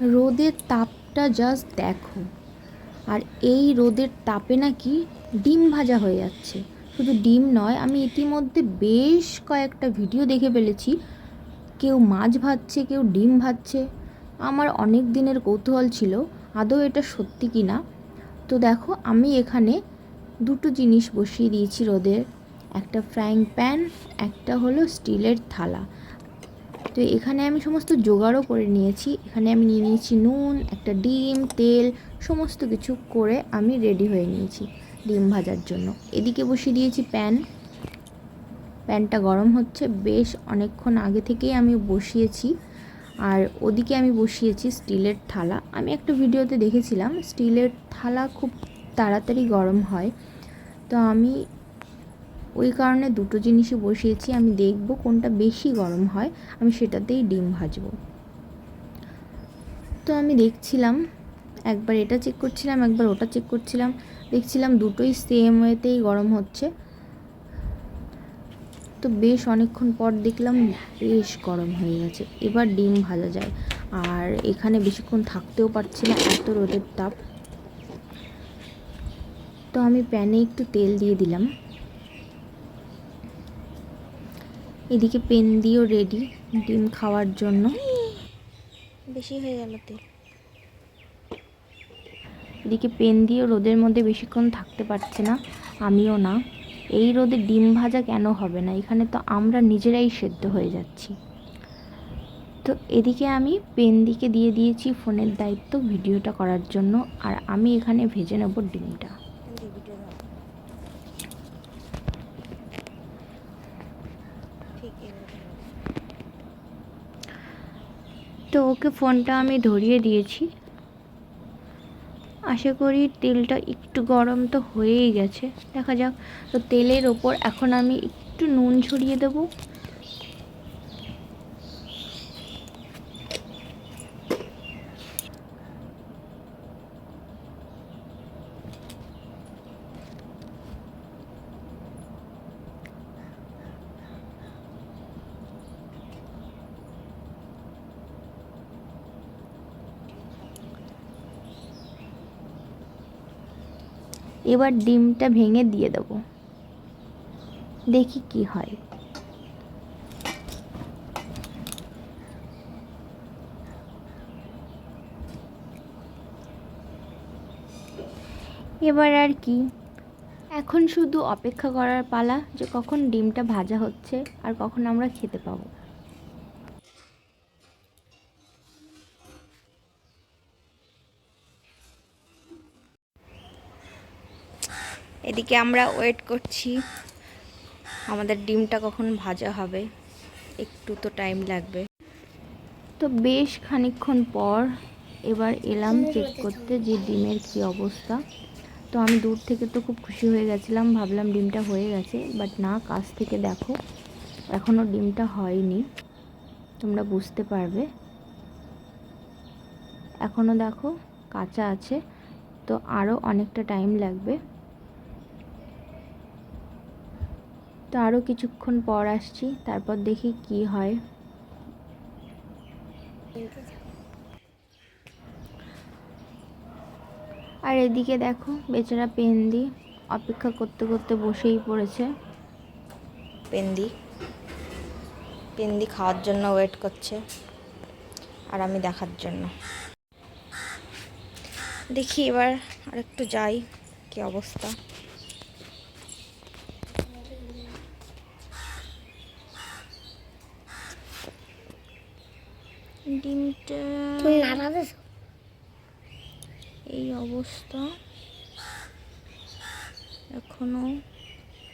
রোদের তাপটা জাস্ট দেখো। আর এই রোদের তাপে নাকি ডিম ভাজা হয়ে যাচ্ছে। শুধু ডিম নয়, আমি ইতিমধ্যে বেশ কয়েকটা ভিডিও দেখে ফেলেছি। কেউ মাছ ভাজছে, কেউ ডিম ভাজছে। আমার অনেক দিনের কৌতূহল ছিল, আদৌ এটা সত্যি কি না তো দেখো, আমি এখানে দুটো জিনিস বসিয়ে দিয়েছি রোদের। একটা ফ্রাইং প্যান একটা হলো স্টিলের থালা। তো এখানে আমি সমস্ত জোগাড়ও করে নিয়েছি। এখানে আমি নিয়ে নিয়েছি নুন, একটা ডিম, তেল, সমস্ত কিছু করে আমি রেডি হয়ে নিয়েছি ডিম ভাজার জন্য। এদিকে বসিয়ে দিয়েছি প্যান। প্যানটা গরম হচ্ছে। বেশ অনেকক্ষণ আগে থেকেই আমি বসিয়েছি। আর ওদিকে আমি বসিয়েছি স্টিলের থালা। আমি একটা ভিডিওতে দেখেছিলাম, স্টিলের থালা খুব তাড়াতাড়ি গরম হয়। তো আমি ওই কারণে দুটো জিনিসই বসিয়েছি, আমি দেখব কোনটা বেশি গরম হয়, আমি সেটাতেই ডিম ভাজবো। তো আমি দেখছিলাম, একবার এটা চেক করছিলাম, একবার ওটা চেক করছিলাম, দেখছিলাম দুটোই সেম ওয়েতেই গরম হচ্ছে। তো বেশ অনেকক্ষণ পর দেখলাম বেশ গরম হয়ে গেছে, এবার ডিম ভাজা যায়। আর এখানে বেশিক্ষণ থাকতেও পারছি না, এত রোদের তাপ। তো আমি প্যানে একটু তেল দিয়ে দিলাম। এদিকে পেন দিয়েও রেডি ডিম খাওয়ার জন্য। বেশি হয়ে গেল তেল। এদিকে পেন দিয়েও রোদের মধ্যে বেশিক্ষণ থাকতে পারছে না আমিও না। এই রোদে ডিম ভাজা কেন হবে না? এখানে তো আমরা নিজেরাই সেদ্ধ হয়ে যাচ্ছি। তো এদিকে আমি পেন দিকে দিয়ে দিয়েছি ফোনের দায়িত্ব ভিডিওটা করার জন্য আর আমি এখানে ভেজে নেব ডিমটা ঠিক এভাবে তো ওকে ফোনটা আমি ধরিয়ে দিয়েছি। আশা করি তেলটা একটু গরম তো হয়েই গেছে। দেখা যাক, তো তেলের ওপর এখন আমি একটু নুন ছড়িয়ে দেবো। এবার ডিমটা ভেঙে দিয়ে দেবো। দেখি কি হয়। এবার আর কি? এখন শুধু অপেক্ষা করার পালা যে কখন ডিমটা ভাজা হচ্ছে আর কখন আমরা খেতে পাবো। এদিকে আমরা ওয়েট করছি। আমাদের ডিমটা কখন ভাজা হবে, একটু তো টাইম লাগবে। তো বেশ খানিকক্ষণ পর এবার এলাম চেক করতে যে ডিমের কি অবস্থা। তো আমি দূর থেকে তো খুব খুশি হয়ে গেছিলাম, ভাবলাম ডিমটা হয়ে গেছে বাট না, কাছ থেকে দেখো এখনও ডিমটা হয়নি। তোমরা বুঝতে পারবে। এখনও দেখো, কাঁচা আছে, তো আরও অনেকটা টাইম লাগবে। তো আরও কিছুক্ষণ পর আসছি, তারপর দেখি কি হয়। আর এদিকে দেখো, বেচারা পেন্দি অপেক্ষা করতে করতে বসেই পড়েছে। পেন্দি? পেন্দি খাওয়ার জন্য ওয়েট করছে, আর আমি দেখার জন্য। দেখি এবার আর একটু যাই, কি অবস্থা। ডিমটা এই অবস্থা। এখনও।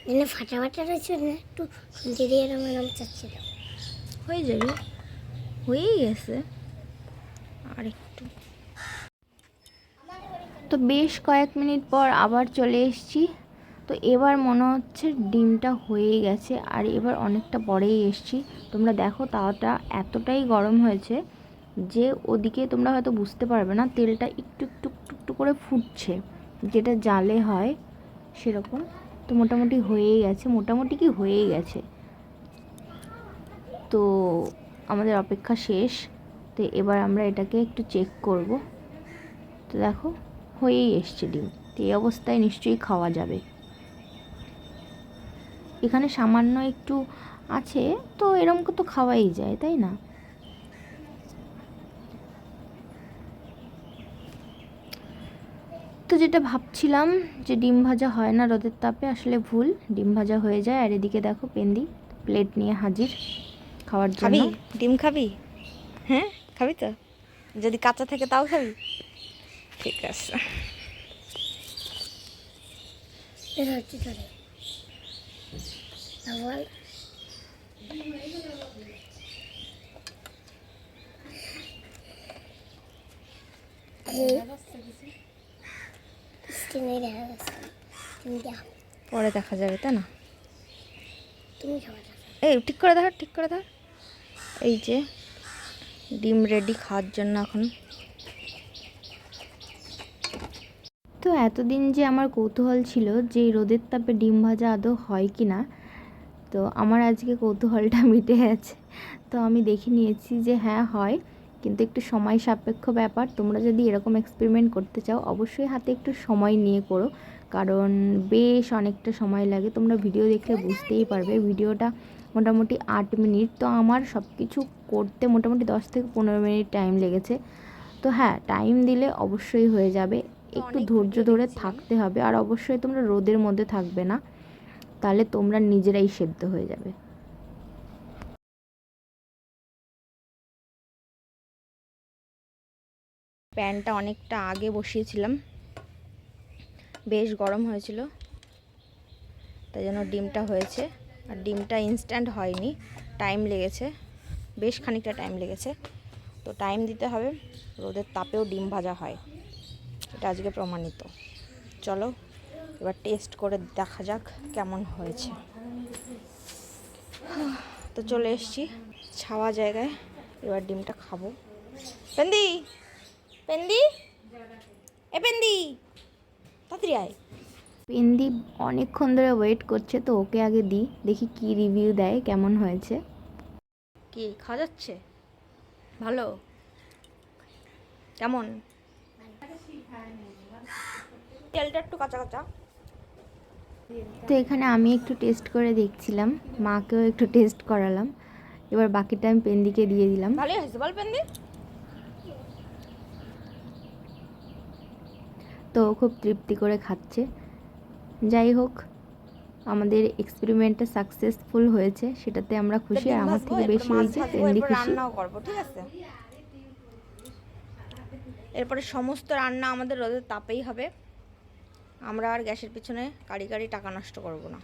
এনে ফাটা ফাটা রয়েছে না একটু দিয়ে এরম এরম চাচ্ছিল। হয়ে যাবে। হয়েই গেছে। আর একটু। তো বেশ কয়েক মিনিট পর আবার চলে এসেছি। তো এবার মনে হচ্ছে ডিমটা হয়ে গেছে, আর এবার অনেকটা পরেই এসছি। তোমরা দেখো তাওয়াটা এতটাই গরম হয়েছে যে ওদিকে তোমরা হয়তো বুঝতে পারবে না, তেলটা একটু একটু একটু করে ফুটছে। যেটা জালে হয় সেরকম। তো মোটামুটি হয়েই গেছে, মোটামুটি কি হয়েই গেছে। তো আমাদের অপেক্ষা শেষ। তো এবার আমরা এটাকে একটু চেক করব। তো দেখো, হয়েই এসছে ডিম। তো এই অবস্থায় নিশ্চয়ই খাওয়া যাবে। এখানে সামান্য একটু আছে তো এরকম তো খাওয়াই যায় তাই না? তো যেটা ভাবছিলাম যে ডিম ভাজা হয় না রোদের তাপে আসলে ভুল ডিম ভাজা হয়ে যায়। আর এদিকে দেখো পেন্দি প্লেট নিয়ে হাজির খাওয়ার খাবি? জন্য ডিম খাবি? হ্যাঁ খাবি তো? যদি কাঁচা থাকে তাও খাবি? ঠিক আছে। আবার দেখা দেখো পরে দেখা যাবে তাই না? তুমি এই ঠিক করে ধর ঠিক করে ধর। এই যে ডিম রেডি খাওয়ার জন্য এখন তো এতদিন যে আমার কৌতূহল ছিল যে রোদের তাপে ডিম ভাজা আদৌ হয় কি না, তো আমার আজকে কৌতূহলটা মিটে গেছে। তো আমি দেখে নিয়েছি যে হ্যাঁ হয়। কিন্তু একটু সময় সাপেক্ষ ব্যাপার। তোমরা যদি এরকম এক্সপেরিমেন্ট করতে চাও, অবশ্যই হাতে একটু সময় নিয়ে করো। কারণ বেশ অনেকটা সময় লাগে। তোমরা ভিডিও দেখলে বুঝতেই পারবে। ভিডিওটা মোটামুটি আট মিনিট। তো আমার সব কিছু করতে মোটামুটি দশ থেকে পনেরো মিনিট টাইম লেগেছে। তো হ্যাঁ টাইম দিলে অবশ্যই হয়ে যাবে। একটু ধৈর্য ধরে থাকতে হবে। আর অবশ্যই তোমরা রোদের মধ্যে থাকবে না। তাহলে তোমরা নিজেরাই সেদ্ধ হয়ে যাবে। প্যানটা অনেকটা আগে বসিয়েছিলাম। বেশ গরম হয়েছিল। তাই জন্য ডিমটা হয়েছে। আর ডিমটা ইনস্ট্যান্ট হয়নি। টাইম লেগেছে। বেশ খানিকটা টাইম লেগেছে। তো টাইম দিতে হবে। রোদের তাপেও ডিম ভাজা হয়। এটা আজকে প্রমাণিত। চলো এবার টেস্ট করে দেখা যাক কেমন হয়েছে। তো চলে এসছি ছাওয়া জায়গায় এবার ডিমটা খাব। পেন্দি! পেন্দি! এ পেন্দি! তাড়াতাড়ি আয়। পেন্দি অনেকক্ষণ ধরে ওয়েট করছে তো ওকে আগে দিই দেখি কি রিভিউ দেয় কেমন হয়েছে। কি খাওয়া যাচ্ছে? ভালো? কেমন? তেলটা একটু কাঁচা কাঁচা। তো এখানে আমি একটু টেস্ট করে দেখছিলাম মাকেও একটু টেস্ট করালাম। এবার বাকিটা আমি পেন্দিকে দিয়ে দিলাম। ভালোই হয়েছে বল পেন্দি তো খুব তৃপ্তি করে খাচ্ছে। যাই হোক আমাদের এক্সপেরিমেন্টটা সাকসেসফুল হয়েছে সেটাতে আমরা খুশি আর আমার থেকে বেশি হয়েছে পেন্দি এরপর খুশি। রান্নাও করব ঠিক আছে? এরপরে সমস্ত রান্না আমাদের রোদের তাপেই হবে। আমরা আর গ্যাসের পিছনে কারি কারি টাকা নষ্ট করব না।